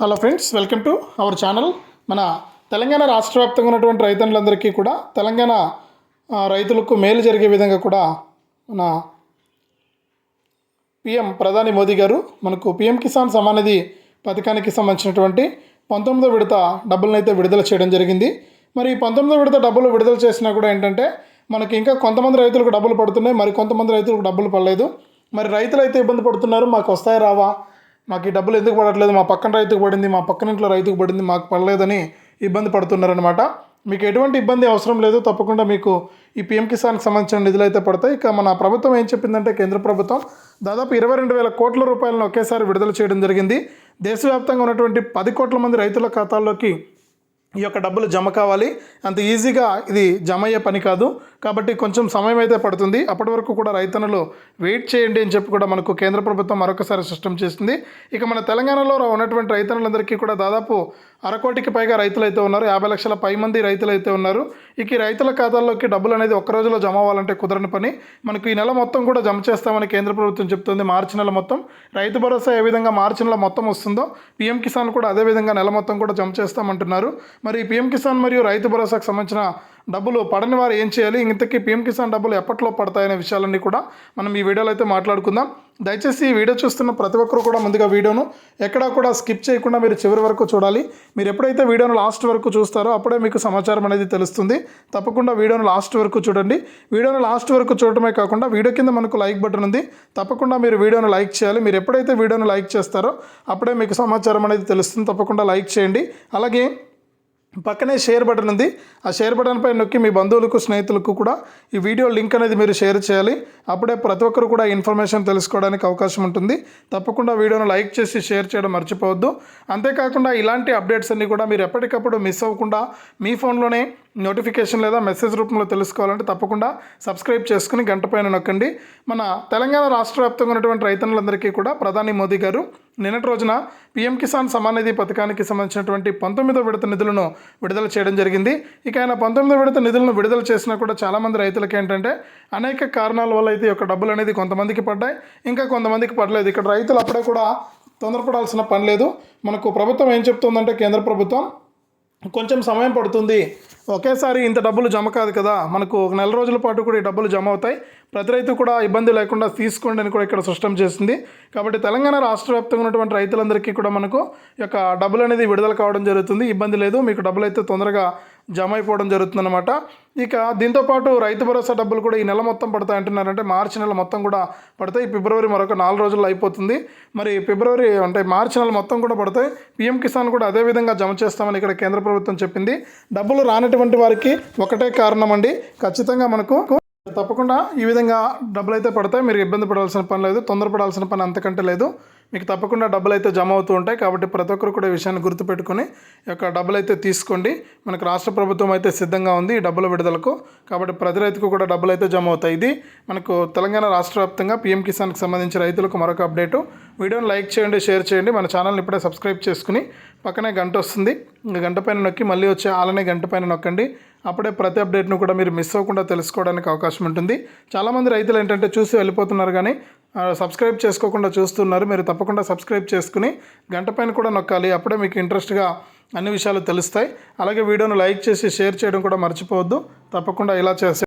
Hello friends welcome to our channel మన తెలంగాణ రాష్ట్ర వ్యాప్తంగా ఉన్నటువంటి రైతులందరికీ కూడా తెలంగాణ రైతులకు మేలు జరిగే విధంగా కూడా మన పిఎం ప్రధాని మోదీ గారు మనకు పిఎం కిసాన్ సమానిధి పథకానికి సంబంధించినటువంటి పంతొమ్మిదో విడత డబ్బులను అయితే విడుదల చేయడం జరిగింది. మరి ఈ పంతొమ్మిదో విడత డబ్బులు విడుదల చేసినా కూడా ఏంటంటే మనకి ఇంకా కొంతమంది రైతులకు డబ్బులు పడుతున్నాయి మరి కొంతమంది రైతులకు డబ్బులు పడలేదు. మరి రైతులు అయితే ఇబ్బంది పడుతున్నారు మాకు వస్తాయి రావా? మాకు ఈ డబ్బులు ఎందుకు పడట్లేదు? మా పక్కన రైతుకు పడింది మా పక్కన ఇంట్లో రైతుకు పడింది మాకు పడలేదని ఇబ్బంది పడుతున్నారనమాట మీకు ఎటువంటి ఇబ్బంది అవసరం లేదు తప్పకుండా మీకు ఈ పిఎం కిసాన్కి సంబంధించిన నిధులు అయితే పడతాయి. ఇక మన ప్రభుత్వం ఏం చెప్పిందంటే కేంద్ర ప్రభుత్వం దాదాపు ఇరవై రెండు వేల కోట్ల రూపాయలను ఒకేసారి విడుదల చేయడం జరిగింది. దేశవ్యాప్తంగా ఉన్నటువంటి పది కోట్ల మంది రైతుల ఖాతాల్లోకి ఈ యొక్క డబ్బులు జమ కావాలి. అంత ఈజీగా ఇది జమ అయ్యే పని కాదు. కాబట్టి కొంచెం సమయం అయితే పడుతుంది. అప్పటి వరకు కూడా రైతన్నలు వెయిట్ చేయండి అని చెప్పి కూడా మనకు కేంద్ర ప్రభుత్వం మరొకసారి సిస్టమ్ చేసింది. ఇక మన తెలంగాణలో ఉన్నటువంటి రైతన్నులందరికీ కూడా దాదాపు అరకోటికి పైగా రైతులు అయితే ఉన్నారు. యాభై లక్షల పై మంది రైతులు అయితే ఉన్నారు. ఇక ఈ రైతుల ఖాతాల్లోకి డబ్బులు అనేది ఒక్క రోజులో జమ అవ్వాలంటే కుదరని పని. మనకు ఈ నెల మొత్తం కూడా జమ చేస్తామని కేంద్ర ప్రభుత్వం చెప్తుంది. మార్చి నెల మొత్తం. రైతు భరోసా ఏ విధంగా మార్చి నెల మొత్తం వస్తుందో పీఎం కిసాన్ కూడా అదే విధంగా నెల మొత్తం కూడా జమ చేస్తామంటున్నారు. మరి పీఎం కిసాన్ మరియు రైతు భరోసాకు సంబంధించిన డబ్బులు పడని వారు ఏం చేయాలి? ఇంతకీ పీఎం కిసాన్ డబ్బులు ఎప్పట్లో పడతాయనే విషయాలన్నీ కూడా మనం ఈ వీడియోలో అయితే మాట్లాడుకుందాం. దయచేసి ఈ వీడియో చూస్తున్న ప్రతి ఒక్కరు కూడా ముందుగా వీడియోను ఎక్కడా కూడా స్కిప్ చేయకుండా మీరు చివరి వరకు చూడాలి. మీరు ఎప్పుడైతే వీడియోను లాస్ట్ వరకు చూస్తారో అప్పుడే మీకు సమాచారం అనేది తెలుస్తుంది. తప్పకుండా వీడియోను లాస్ట్ వరకు చూడండి. వీడియోను లాస్ట్ వరకు చూడటమే కాకుండా వీడియో కింద మనకు లైక్ బటన్ ఉంది. తప్పకుండా మీరు వీడియోను లైక్ చేయాలి. మీరు ఎప్పుడైతే వీడియోను లైక్ చేస్తారో అప్పుడే మీకు సమాచారం అనేది తెలుస్తుంది. తప్పకుండా లైక్ చేయండి. అలాగే పక్కనే షేర్ బటన్ ఉంది. ఆ షేర్ బటన్ పై నొక్కి మీ బంధువులకు స్నేహితులకు కూడా ఈ వీడియో లింక్ అనేది మీరు షేర్ చేయాలి. అప్పుడే ప్రతి ఒక్కరు కూడా ఇన్ఫర్మేషన్ తెలుసుకోవడానికి అవకాశం ఉంటుంది. తప్పకుండా వీడియోను లైక్ చేసి షేర్ చేయడం మర్చిపోవద్దు. అంతేకాకుండా ఇలాంటి అప్డేట్స్ అన్నీ కూడా మీరు ఎప్పటికప్పుడు మిస్ అవ్వకుండా మీ ఫోన్లోనే నోటిఫికేషన్ లేదా మెసేజ్ రూపంలో తెలుసుకోవాలంటే తప్పకుండా సబ్స్క్రైబ్ చేసుకుని గంట పైన నొక్కండి. మన తెలంగాణ రాష్ట్ర వ్యాప్తంగా ఉన్నటువంటి రైతన్నులందరికీ కూడా ప్రధాని మోదీ గారు నిన్నటి రోజున పీఎం కిసాన్ సమానిధి పథకానికి సంబంధించినటువంటి పంతొమ్మిదో విడత నిధులను విడుదల చేయడం జరిగింది. ఇక ఆయన పంతొమ్మిదో విడత నిధులను విడుదల చేసినా కూడా చాలామంది రైతులకి ఏంటంటే అనేక కారణాల వల్ల అయితే యొక్క డబ్బులు అనేది కొంతమందికి పడ్డాయి. ఇంకా కొంతమందికి పడలేదు. ఇక్కడ రైతులు అప్పుడే కూడా తొందరపడాల్సిన పని లేదు. మనకు ప్రభుత్వం ఏం చెప్తుందంటే కేంద్ర ప్రభుత్వం కొంచెం సమయం పడుతుంది. ఒకేసారి ఇంత డబ్బులు జమ కాదు కదా. మనకు ఒక నెల రోజుల పాటు కూడా ఈ డబ్బులు జమ అవుతాయి. ప్రతి రైతు కూడా ఇబ్బంది లేకుండా తీసుకోండి అని కూడా ఇక్కడ స్పష్టం చేసింది. కాబట్టి తెలంగాణ రాష్ట్ర వ్యాప్తంగా ఉన్నటువంటి రైతులందరికీ కూడా మనకు ఈ యొక్క డబ్బులు అనేది విడుదల కావడం జరుగుతుంది. ఇబ్బంది లేదు. మీకు డబ్బులు అయితే తొందరగా జమ అయిపోవడం జరుగుతుందన్నమాట. ఇక దీంతోపాటు రైతు భరోసా డబ్బులు కూడా ఈ నెల మొత్తం పడతాయి అంటున్నారంటే మార్చి నెల మొత్తం కూడా పడతాయి. ఫిబ్రవరి మరొక నాలుగు రోజుల్లో అయిపోతుంది. మరి ఫిబ్రవరి అంటే మార్చి నెల మొత్తం కూడా పడతాయి. పీఎం కిసాన్ కూడా అదే విధంగా జమ చేస్తామని ఇక్కడ కేంద్ర ప్రభుత్వం చెప్పింది. డబ్బులు రానటువంటి వారికి ఒకటే కారణం అండి. ఖచ్చితంగా మనకు తప్పకుండా ఈ విధంగా డబ్బులు అయితే పడతాయి. మీరు ఇబ్బంది పడాల్సిన పని లేదు. తొందరపడాల్సిన పని అంతకంటే లేదు. మీకు తప్పకుండా డబ్బులు అయితే జమ అవుతూ ఉంటాయి. కాబట్టి ప్రతి ఒక్కరు కూడా ఈ విషయాన్ని గుర్తుపెట్టుకొని ఈ యొక్క డబ్బులు అయితే తీసుకోండి. మనకు రాష్ట్ర ప్రభుత్వం అయితే సిద్ధంగా ఉంది ఈ డబ్బుల విడుదలకు. కాబట్టి ప్రతి రైతుకు కూడా డబ్బులు అయితే జమ అవుతాయి. ఇది మనకు తెలంగాణ రాష్ట్ర వ్యాప్తంగా పీఎం కిసాన్కి సంబంధించి రైతులకు మరొక అప్డేటు. వీడియోని లైక్ చేయండి షేర్ చేయండి. మన ఛానల్ని ఇప్పుడే సబ్స్క్రైబ్ చేసుకుని పక్కనే గంట వస్తుంది. ఇంకా గంట పైన నొక్కి మళ్ళీ వచ్చే ఆలనే గంట పైన నొక్కండి. అప్పుడే ప్రతి అప్డేట్ను కూడా మీరు మిస్ అవ్వకుండా తెలుసుకోవడానికి అవకాశం ఉంటుంది. చాలామంది రైతులు ఏంటంటే చూసి వెళ్ళిపోతున్నారు కానీ సబ్స్క్రైబ్ చేసుకోకుండా చూస్తున్నారు. మీరు తప్పకుండా సబ్స్క్రైబ్ చేసుకుని గంట పైన కూడా నొక్కాలి. అప్పుడే మీకు ఇంట్రెస్ట్గా అన్ని విషయాలు తెలుస్తాయి. అలాగే వీడియోను లైక్ చేసి షేర్ చేయడం కూడా మర్చిపోవద్దు. తప్పకుండా ఇలా చేస్తే